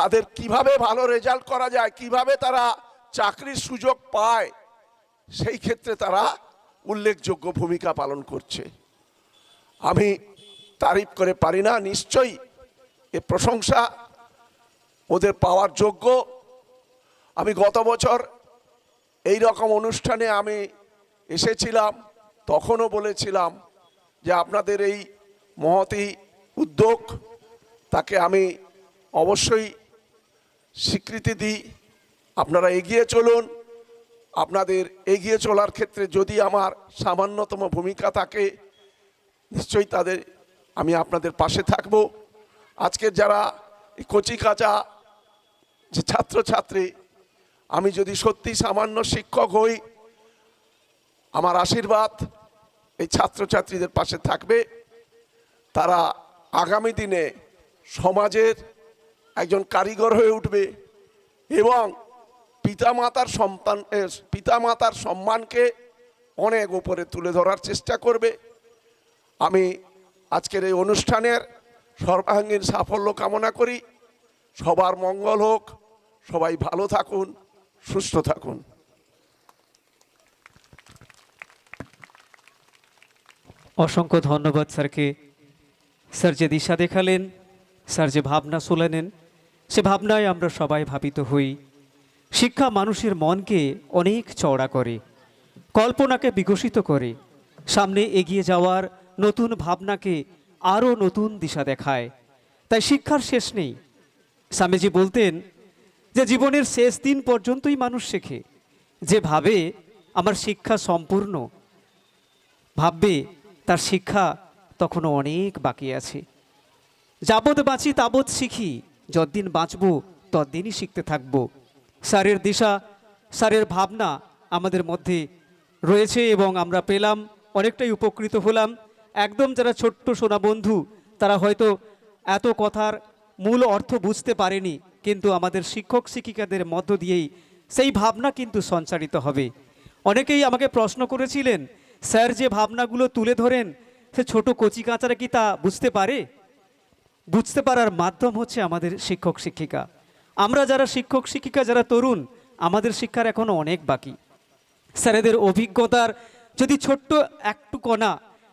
তাদের কীভাবে ভালো রেজাল্ট করা যায়, কীভাবে তারা চাকরির সুযোগ পায়, সেই ক্ষেত্রে তারা উল্লেখযোগ্য ভূমিকা পালন করছে। আমি তারিফ করে পারি না, নিশ্চয়ই এ প্রশংসা ওদের পাওয়ার যোগ্য। আমি গত বছর এই রকম অনুষ্ঠানে আমি এসেছিলাম, তখনও বলেছিলাম যে আপনাদের এই মহতি উদ্যোগ, তাকে আমি অবশ্যই স্বীকৃতি দিই। আপনারা এগিয়ে চলুন। আপনাদের এগিয়ে চলার ক্ষেত্রে যদি আমার সামান্যতম ভূমিকা থাকে, নিশ্চয়ই তাদের, আমি আপনাদের পাশে থাকব। আজকের যারা কচি কাঁচা যে ছাত্রছাত্রী, আমি যদি সত্যি সামান্য শিক্ষক হই, আমার আশীর্বাদ এই ছাত্রছাত্রীদের পাশে থাকবে। তারা আগামী দিনে সমাজের একজন কারিগর হয়ে উঠবে এবং পিতামাতার এ, পিতামাতার সম্মানকে অনেক উপরে তুলে ধরার চেষ্টা করবে। আমি আজকের এই অনুষ্ঠানের সর্বাঙ্গীন সাফল্য কামনা করি। সবার মঙ্গল হোক। সবাই ভালো থাকুন সুস্থ থাকুন। অসংখ্য ধন্যবাদ স্যারকে। স্যার যে দিশা দেখালেন স্যার যে ভাবনা শুলানেন সে ভাবনায় আমরা সবাই ভাবিত হই। শিক্ষা মানুষের মনকে অনেক চওড়া করে, কল্পনাকে বিকশিত করে, সামনে এগিয়ে যাওয়ার নতুন ভাবনাকে আরও নতুন দিশা দেখায়। তাই শিক্ষার শেষ নেই। স্বামীজি বলতেন যে জীবনের শেষ দিন পর্যন্তই মানুষ শেখে। যে ভাবে আমার শিক্ষা সম্পূর্ণ, ভাববে তার শিক্ষা তখনও অনেক বাকি আছে। যাবৎ বাঁচি তাবৎ শিখি যতদিন বাঁচব, ততদিনই শিখতে থাকব। স্যারের দিশা, স্যারের ভাবনা আমাদের মধ্যে রয়েছে এবং আমরা পেলাম, অনেকটাই উপকৃত হলাম। একদম যারা ছোট্ট সোনা বন্ধু, তারা হয়তো এত কথার মূল অর্থ বুঝতে পারেনি, কিন্তু আমাদের শিক্ষক শিক্ষিকাদের মধ্য দিয়েই সেই ভাবনা কিন্তু সঞ্চারিত হবে। অনেকেই আমাকে প্রশ্ন করেছিলেন, স্যার, যে ভাবনাগুলো তুলে ধরেন, সে ছোট কচি কাঁচারা কি তা বুঝতে পারে? বুঝতে পারার মাধ্যম হচ্ছে আমাদের শিক্ষক শিক্ষিকা। আমরা যারা শিক্ষক শিক্ষিকা, যারা তরুণ, আমাদের শিক্ষার এখনও অনেক বাকি। স্যারেদের অভিজ্ঞতার যদি ছোট্ট একটু কণা,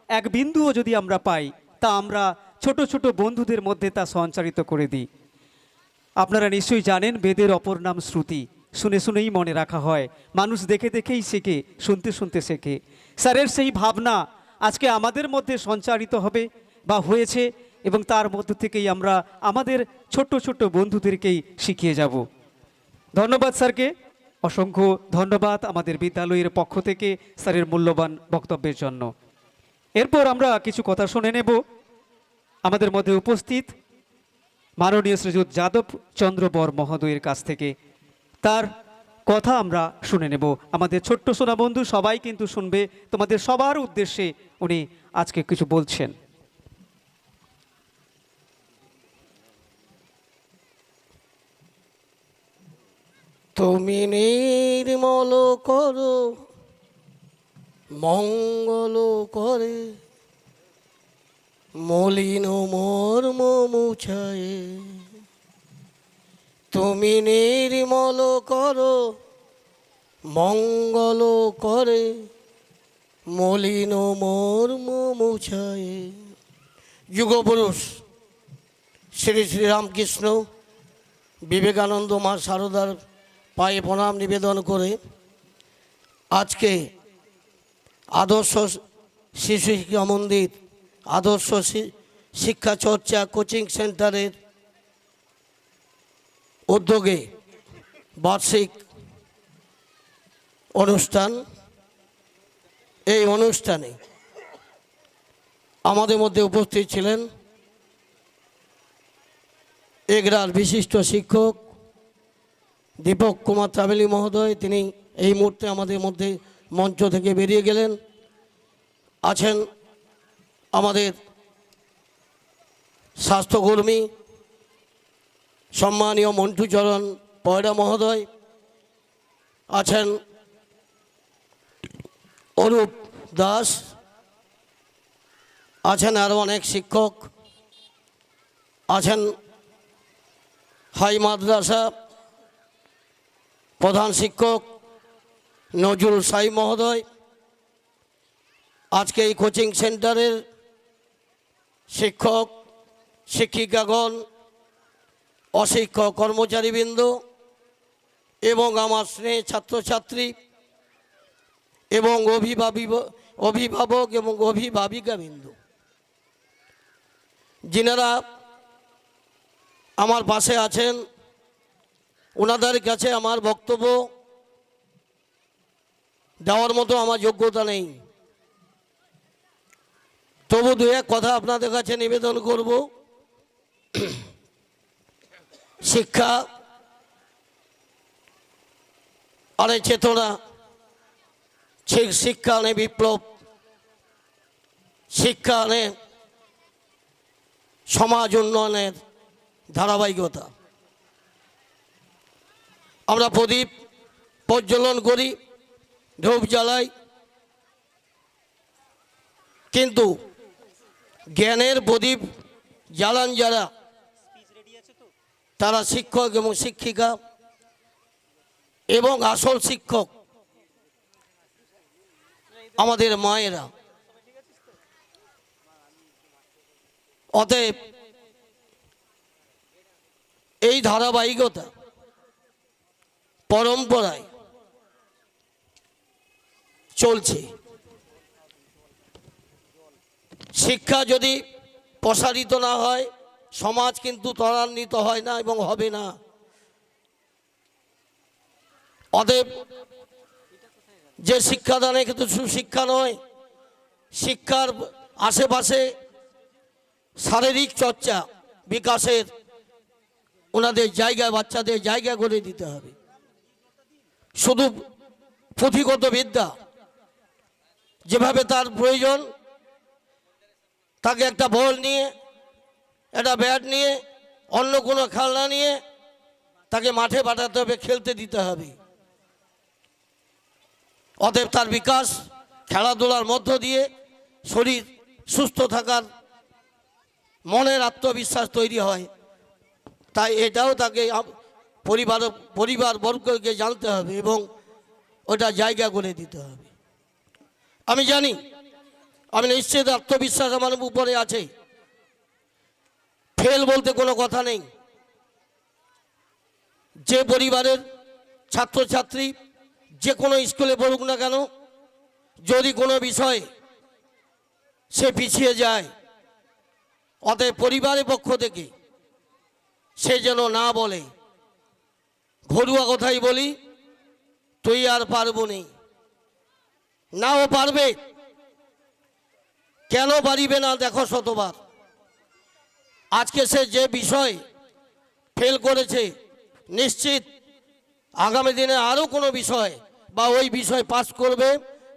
এক বিন্দুও যদি আমরা পাই, তা আমরা ছোট ছোট বন্ধুদের মধ্যে তা সঞ্চারিত করে দিই। আপনারা নিশ্চয়ই জানেন, বেদের অপর নাম শ্রুতি। শুনে শুনেই মনে রাখা হয়, মানুষ দেখে দেখেই শেখে, শুনতে শুনতে শেখে। স্যারের সেই ভাবনা আজকে আমাদের মধ্যে সঞ্চারিত হবে বা হয়েছে এবং তার মধ্য থেকেই আমরা আমাদের ছোট্ট ছোট্ট বন্ধুদেরকেই শিখিয়ে যাব। ধন্যবাদ স্যারকে। অসংখ্য ধন্যবাদ আমাদের বিদ্যালয়ের পক্ষ থেকে স্যারের মূল্যবান বক্তব্যের জন্য। এরপর আমরা কিছু কথা শুনে নেব। আমাদের মধ্যে উপস্থিত মাননীয় শ্রীযুত যাদব চন্দ্র বর মহোদয়ের কাছ থেকে। তার কথা আমরা শুনে নেব। আমাদের ছোট্ট সোনা বন্ধু সবাই কিন্তু শুনবে। তোমাদের সবার উদ্দেশ্যে উনি আজকে কিছু বলছেন। তুমি নির্মল করো, মঙ্গল করে, মলিন মর্ম মুছায়। তুমি নির্মল করো, মঙ্গল করে, মলিন মর্ম মুছায়। যুগপুরুষ শ্রী শ্রীরামকৃষ্ণ বিবেকানন্দ মা সারদার পায়ে প্রণাম নিবেদন করে আজকে আদর্শ শিশু শিক্ষা মন্দির, আদর্শ শিক্ষা চর্চা কোচিং সেন্টারের উদ্যোগে বার্ষিক অনুষ্ঠান। এই অনুষ্ঠানে আমাদের মধ্যে উপস্থিত ছিলেন এগরার বিশিষ্ট শিক্ষক দীপক কুমার ট্রাভেলি মহোদয়, তিনি এই মুহূর্তে আমাদের মধ্যে মঞ্চ থেকে বেরিয়ে গেলেন। আছেন আমাদের স্বাস্থ্যকর্মী, সম্মানীয় মন্টুচরণ পয়রা মহোদয়, আছেন অরূপ দাস, আছেন আরও অনেক শিক্ষক, আছেন হাই মাদ্রাসা প্রধান শিক্ষক নজরুল সাই মহোদয়। আজকে এই কোচিং সেন্টারের শিক্ষক, শিক্ষিকাগণ, অশিক্ষক কর্মচারীবৃন্দ এবং আমার স্নেহ ছাত্রছাত্রী এবং অভিভাবী অভিভাবক এবং অভিভাবিকাবৃন্দ। যিনারা আমার পাশে আছেন ওনাদের কাছে আমার বক্তব্য, দেওয়ার মতো আমার যোগ্যতা নেই। তবু দু এক কথা আপনাদের কাছে নিবেদন করব। শিক্ষা আনে চেতনা শিক্ষা আনে বিপ্লব, শিক্ষা আনে সমাজ উন্নয়নের ধারাবাহিকতা। আমরা প্রদীপ প্রজ্বলন করি, ধূপ জ্বালাই। কিন্তু জ্ঞানের প্রদীপ জ্বালান যারা, তারা শিক্ষক এবং শিক্ষিকা এবং আসল শিক্ষক আমাদের মায়েরা। অতএব এই ধারাবাহিকতা পরম্পরায় চলছে। শিক্ষা যদি প্রসারিত না হয়, সমাজ কিন্তু ত্বরান্বিত হয় না এবং হবে না। অতএব যে শিক্ষাদানে কিন্তু সুশিক্ষা নয়, শিক্ষার আশেপাশে শারীরিক চর্চা, বিকাশের, ওনাদের জায়গা, বাচ্চাদের জায়গা করে দিতে হবে। শুধু পুঁথিগত বিদ্যা, যেভাবে তার প্রয়োজন, তাকে একটা বল নিয়ে, একটা ব্যাট নিয়ে, অন্য কোনো খেলনা নিয়ে তাকে মাঠে পাঠাতে হবে, খেলতে দিতে হবে। অতএব তার বিকাশ, খেলাধুলার মধ্য দিয়ে শরীর সুস্থ থাকার মনের আত্মবিশ্বাস তৈরি হয়। তাই এটাও তাকে পরিবার পরিবার বর্গকে জানতে হবে এবং ওটা জায়গা করে দিতে হবে। আমি জানি, আমি নিশ্চিত আত্মবিশ্বাস আমার উপরে আছে। ফেল বলতে কোনো কথা নেই। যে পরিবারের ছাত্রছাত্রী যে কোনো স্কুলে পড়ুক না কেন, যদি কোনো বিষয়ে সে পিছিয়ে যায়, অতএব পরিবারের পক্ষ থেকে সে যেন না বলে ঘরুয়া কথাই বলি, তুই আর পারব নেই। নাও পারবে, কেন পারিবে না দেখো শতবার। আজকে সে যে বিষয় ফেল করেছে, নিশ্চিত আগামী দিনে আরও কোনো বিষয় বা ওই বিষয় পাস করবে,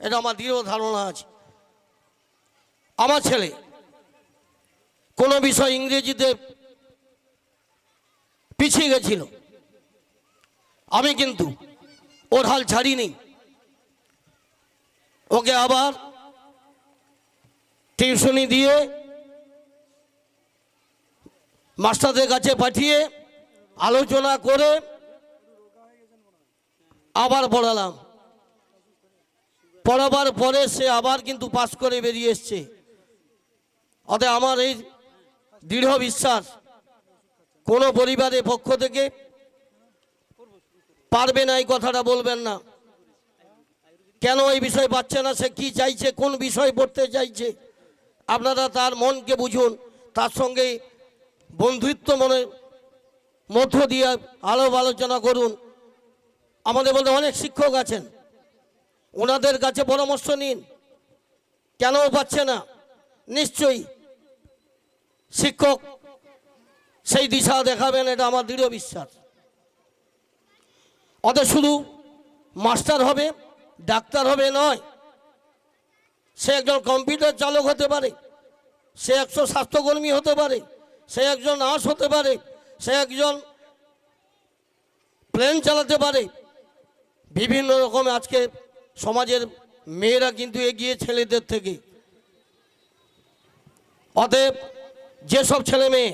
এটা আমার দৃঢ় ধারণা আছে। আমার ছেলে, কোনো বিষয় ইংরেজিতে পিছিয়ে গেছিল। আমি কিন্তু ওর হাল ছাড়িনি। ওকে আবার টিউশনি দিয়ে মাস্টারদের কাছে পাঠিয়ে আলোচনা করে আবার পড়ালাম। পড়াবার পরে সে আবার কিন্তু পাশ করে বেরিয়ে এসছে। অতএব আমার এই দৃঢ় বিশ্বাস কোনো পরিবারের পক্ষ থেকে পারবে না এই কথাটা বলবেন না। কেন এই বিষয় পাচ্ছে না? সে কি চাইছে? কোন বিষয় পড়তে চাইছে? আপনারা তার মনকে বুঝুন। তার সঙ্গে বন্ধুত্ব মনের মধ্য দিয়ে আলাপ আলোচনা করুন। আমাদের মধ্যে অনেক শিক্ষক আছেন। ওনাদের কাছে পরামর্শ নিন। কেন পাচ্ছে না? নিশ্চয়ই শিক্ষক সেই দিশা দেখাবেন, এটা আমার দৃঢ় বিশ্বাস। অত শুধু মাস্টার হবে, ডাক্তার হবে নয়, সে একজন কম্পিউটার চালক হতে পারে, সে একজন স্বাস্থ্যকর্মী হতে পারে, সে একজন নার্স হতে পারে, সে একজন প্লেন চালাতে পারে। বিভিন্ন রকম আজকে সমাজের মেয়েরা কিন্তু এগিয়ে ছেলেদের থেকে। অতএব যেসব ছেলে মেয়ে,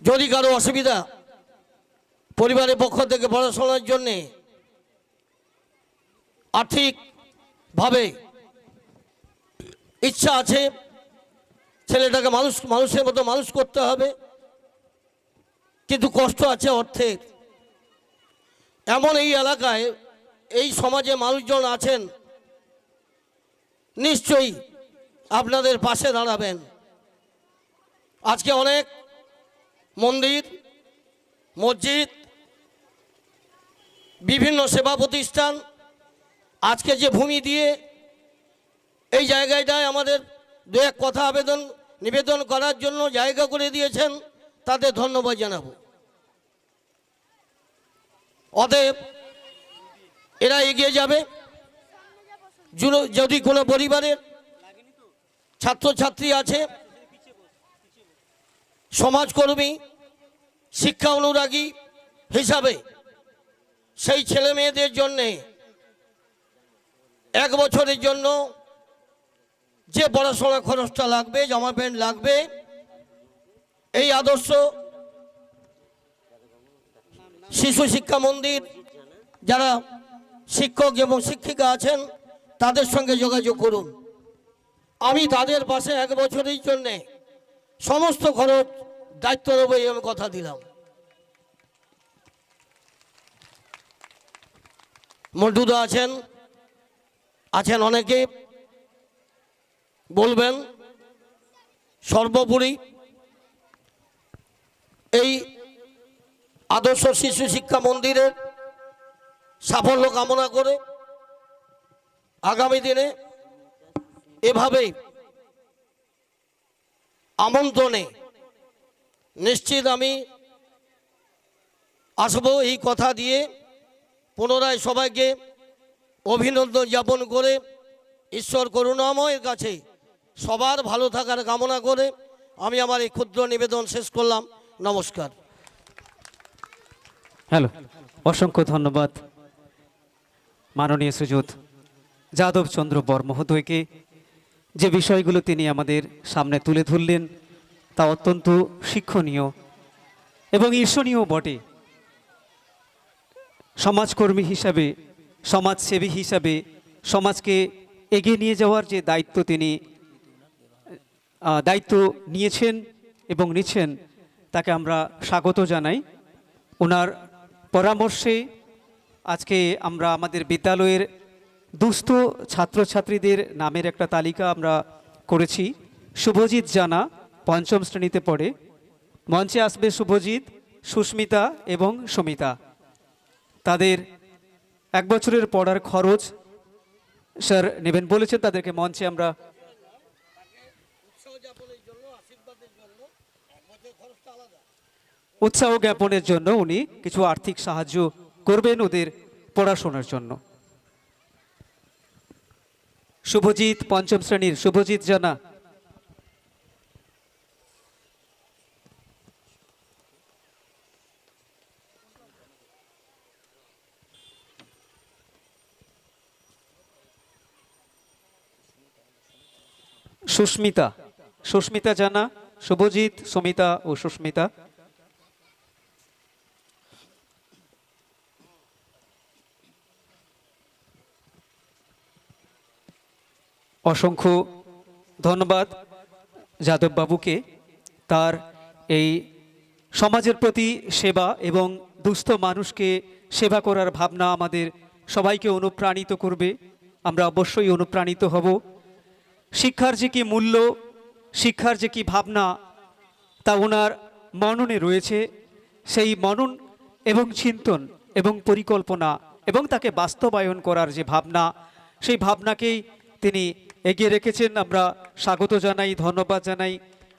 যদি কারও অসুবিধা পরিবারের পক্ষ থেকে পড়াশোনার জন্যে আর্থিকভাবে ইচ্ছা আছে, ছেলেটাকে মানুষ, মানুষের মতো মানুষ করতে হবে, কিন্তু কষ্ট আছে অর্থের। এমন এই এলাকায় এই সমাজে মানুষজন আছেন, নিশ্চয়ই আপনাদের পাশে দাঁড়াবেন। আজকে অনেক মন্দির, মসজিদ বিভিন্ন সেবা প্রতিষ্ঠান, আজকে যে ভূমি দিয়ে এই জায়গাটায় আমাদের দু এক কথা আবেদন, নিবেদন করার জন্য জায়গা করে দিয়েছেন তাদের ধন্যবাদ জানাব। অতএব এরা এগিয়ে যাবে। যদি কোনো পরিবারের ছাত্রছাত্রী আছে, সমাজকর্মী, শিক্ষা অনুরাগী হিসাবে সেই ছেলে মেয়েদের জন্যে এক বছরের জন্য যে পড়াশোনা খরচটা লাগবে, জামা প্যান্ট লাগবে, এই আদর্শ শিশু শিক্ষা মন্দির, যারা শিক্ষক এবং শিক্ষিকা আছেন, তাদের সঙ্গে যোগাযোগ করুন। আমি তাদের পাশে এক বছরের জন্যে সমস্ত খরচ দায়িত্ব নেব এই আমি কথা দিলাম। মন্টুদা আছেন? আছেন অনেকে। বলবেন, সর্বোপরি এই আদর্শ শিশু শিক্ষা মন্দিরের সাফল্য কামনা করে আগামী দিনে এভাবেই আমন্ত্রণে নিশ্চিত আমি আসব এই কথা দিয়ে পুনরায় সবাইকে অভিনন্দন জ্ঞাপন করে ঈশ্বর করুণাময়ের কাছে সবার ভালো থাকার কামনা করে আমি আমার এই ক্ষুদ্র নিবেদন শেষ করলাম। নমস্কার। হ্যালো, অসংখ্য ধন্যবাদ। মাননীয় সুযোধ যাদব চন্দ্র বর মহোদয়কে যে বিষয়গুলো তিনি আমাদের সামনে তুলে ধরলেন তা অত্যন্ত শিক্ষণীয় এবং ঈর্ষণীয় বটে। সমাজকর্মী হিসাবে, সমাজসেবী হিসাবে, সমাজকে এগিয়ে নিয়ে যাওয়ার যে দায়িত্ব তিনি দায়িত্ব নিয়েছেন এবং নিচ্ছেন, তাকে আমরা স্বাগত জানাই। ওনার পরামর্শে আজকে আমরা আমাদের বিদ্যালয়ের দুস্থ ছাত্রছাত্রীদের নামের একটা তালিকা আমরা করেছি। শুভজিৎ জানা পঞ্চম শ্রেণীতে পড়ে। মঞ্চে আসবে শুভজিৎ, সুস্মিতা এবং সুমিতা। তাদের এক বছরের পড়ার খরচ স্যার নেবেন বলেছেন, তাদেরকে মঞ্চে আমরা উৎসাহ জ্ঞাপনের জন্য উনি কিছু আর্থিক সাহায্য করবেন ওদের পড়াশোনার জন্য। শুভজিৎ পঞ্চম শ্রেণির, শুভজিৎ জানা সুস্মিতা। সুস্মিতা জানা, শুভজিৎ, সুমিতা ও সুস্মিতা। অসংখ্য ধন্যবাদ যাদব বাবুকে তার এই সমাজের প্রতি সেবা এবং দুস্থ মানুষকে সেবা করার ভাবনা আমাদের সবাইকে অনুপ্রাণিত করবে। আমরা অবশ্যই অনুপ্রাণিত হব। শিক্ষার যে কি মূল্য, শিক্ষার যে কি ভাবনা, তা ওনার মননে রয়েছে। সেই মনন এবং চিন্তন এবং পরিকল্পনা এবং তাকে বাস্তবায়ন করার যে ভাবনা, সেই ভাবনাকেই তিনি এগিয়ে রেখেছেন। আমরা স্বাগত জানাই, ধন্যবাদ জানাই।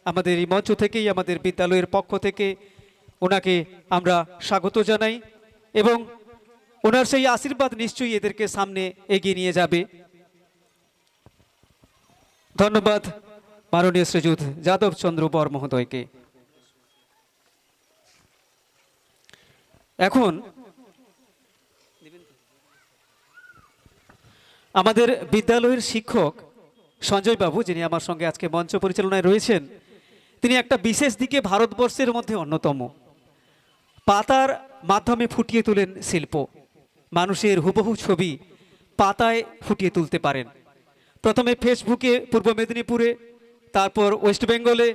আমাদের এই মঞ্চ থেকেই, আমাদের বিদ্যালয়ের পক্ষ থেকে ওনাকে আমরা স্বাগত জানাই এবং ওনার সেই আশীর্বাদ নিশ্চয়ই এদেরকে সামনে এগিয়ে নিয়ে যাবে। ধন্যবাদ, মাননীয় শ্রীযুত যাদব চন্দ্র বর মহোদয়কে। এখন আমাদের বিদ্যালয়ের শিক্ষক সঞ্জয় বাবু, যিনি আমার সঙ্গে আজকে মঞ্চ পরিচালনায় রয়েছেন, তিনি একটা বিশেষ দিকে ভারতবর্ষের মধ্যে অন্যতম। পাতার মাধ্যমে ফুটিয়ে তোলেন শিল্প। মানুষের হুবহু ছবি পাতায় ফুটিয়ে তুলতে পারেন। প্রথমে ফেসবুকে, পূর্ব মেদিনীপুরে, তারপর ওয়েস্ট বেঙ্গলে,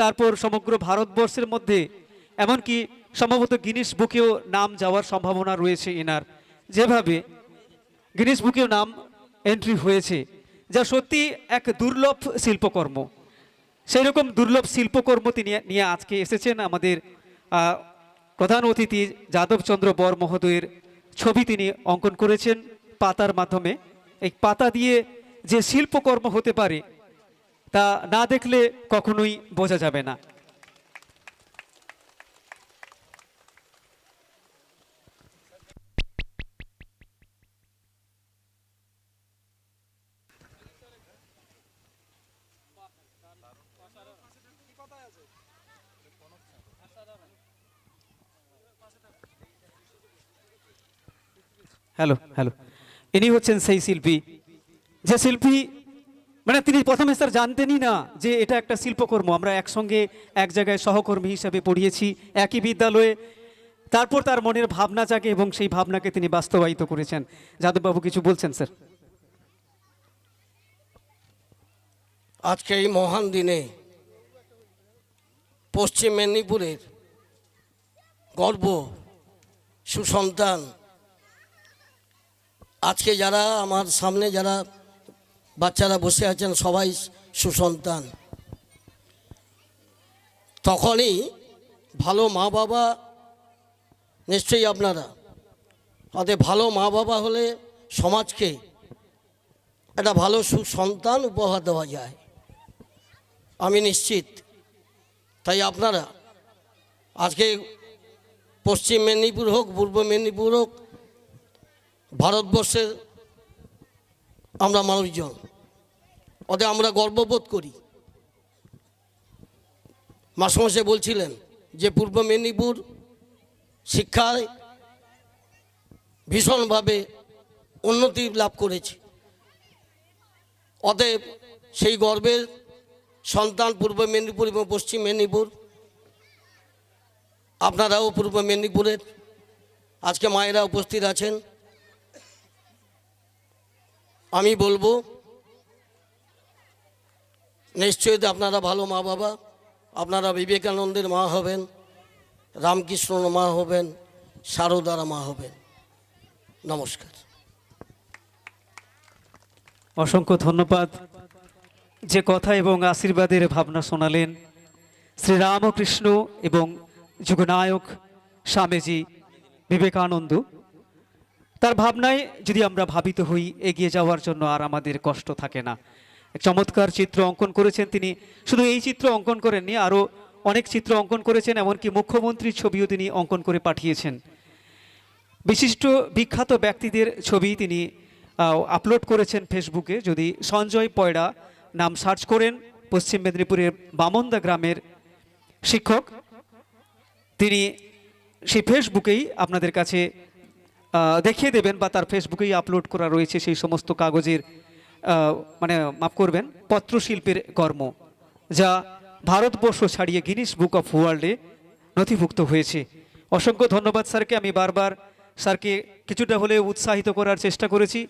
তারপর সমগ্র ভারতবর্ষের মধ্যে, এমনকি সম্ভবত গিনিস বুকেও নাম যাওয়ার সম্ভাবনা রয়েছে এনার। যেভাবে গিনিস বুকেও নাম এন্ট্রি হয়েছে, যা সত্যি এক দুর্লভ শিল্পকর্ম। সেই রকম দুর্লভ শিল্পকর্ম তিনি নিয়ে আজকে এসেছেন আমাদের প্রধান অতিথি যাদবচন্দ্র বর মহোদয়ের ছবি তিনি অঙ্কন করেছেন পাতার মাধ্যমে। এই পাতা দিয়ে যে শিল্পকর্ম হতে পারে, তা না দেখলে কখনোই বোঝা যাবে না। Hello hello. ইনি হচ্ছেন সেই শিল্পী যে শিল্পী মানে তিনি প্রথমে স্যার জানতেনই না যে এটা একটা শিল্পকর্ম। আমরা একসঙ্গে এক জায়গায় সহকর্মী হিসাবে পড়িয়েছি, একই বিদ্যালয়ে। তারপর তার মনের ভাবনা জাগে এবং সেই ভাবনাকে তিনি বাস্তবায়িত করেছেন। যাদববাবু কিছু বলছেন, স্যার? আজকে এই মহান দিনে পশ্চিম মেদিনীপুরের গর্ব, সুসন্তান, আজকে যারা আমার সামনে যারা বাচ্চারা বসে আছেন, সবাই সুসন্তান। তখনই ভালো মা বাবা, নিশ্চয়ই আপনারা, তাদের ভালো মা বাবা হলে সমাজকে একটা ভালো সুসন্তান উপহার দেওয়া যায়। আমি নিশ্চিত, তাই আপনারা আজকে পশ্চিম মেদিনীপুর হোক, পূর্ব মেদিনীপুর হোক, ভারতবর্ষের আমরা মানুষজন। ওদের আমরা গর্ববোধ করি। মাসে বলছিলেন যে পূর্ব মেদিনীপুর শিক্ষায় ভীষণভাবে উন্নতি লাভ করেছে। অতএব সেই গর্বের সন্তান পূর্ব মেদিনীপুর এবং পশ্চিম মেদিনীপুর, আপনারাও পূর্ব মেদিনীপুরের, আজকে মায়েরা উপস্থিত আছেন। আমি বলব, নিশ্চয়ই আপনারা ভালো মা বাবা, আপনারা বিবেকানন্দের মা হবেন, রামকৃষ্ণর মা হবেন, সারদার মা হবেন। নমস্কার। অসংখ্য ধন্যবাদ। যে কথা এবং আশীর্বাদের ভাবনা শোনালেন শ্রীরামকৃষ্ণ এবং যুগনায়ক স্বামীজি বিবেকানন্দ। তার ভাবনায় যদি আমরা ভাবিত হই, এগিয়ে যাওয়ার জন্য আর আমাদের কষ্ট থাকে না। এক চমৎকার চিত্র অঙ্কন করেছেন তিনি। শুধু এই চিত্র অঙ্কন করেননি, আরও অনেক চিত্র অঙ্কন করেছেন, এমনকি মুখ্যমন্ত্রীর ছবিও তিনি অঙ্কন করে পাঠিয়েছেন। বিশিষ্ট বিখ্যাত ব্যক্তিদের ছবি তিনি আপলোড করেছেন ফেসবুকে। যদি সঞ্জয় পয়ড়া নাম সার্চ করেন, পশ্চিম মেদিনীপুরের বামন্দা গ্রামের শিক্ষক, তিনি সেই ফেসবুকেই আপনাদের কাছে দেখিয়ে দেবেন বা তার ফেসবুকেই আপলোড করা রয়েছে সেই সমস্ত কাগজের মানে মাফ করবেন, পত্রশিল্পের কর্ম, যা ভারতবর্ষ ছাড়িয়ে গিনিস বুক অফ ওয়ার্ল্ডে নথিভুক্ত হয়েছে। অসংখ্য ধন্যবাদ স্যারকে, আমি বারবার স্যারকে কিছুটা হলে উৎসাহিত করার চেষ্টা করেছি।